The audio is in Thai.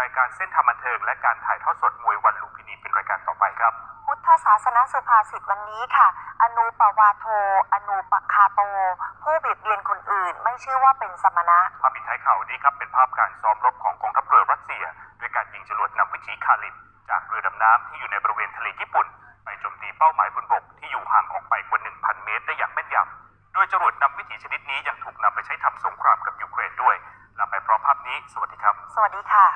รายการเส้นทางบันเทิงและการถ่ายทอดสดมวยวันลุมพินีเป็นรายการต่อไปครับ พุทธศาสนสุภาษิตวันนี้ค่ะ อนุปวาโท อนุปคาโต ผู้เบียดเบียนคนอื่น ไม่ชื่อว่าเป็นสมณะภาพปิดท้ายข่าวนี้ครับเป็นภาพการซ้อมรบของกองทัพเรือรัสเซีย ด้วยการยิงจรวดนำวิถีคาลินจากเรือดำน้ำที่อยู่ในบริเวณทะเลญี่ปุ่น ไปโจมตีเป้าหมายบนบกที่อยู่ห่างออกไปกว่า 1,000 เมตรได้อย่างแม่นยำโดยจรวดนำวิถีชนิดนี้ยังถูกนำไปใช้ทำสงครามกับยูเครนด้วยลาไปพร้อมภาพนี้ สวัสดีครับ สวัสดีค่ะ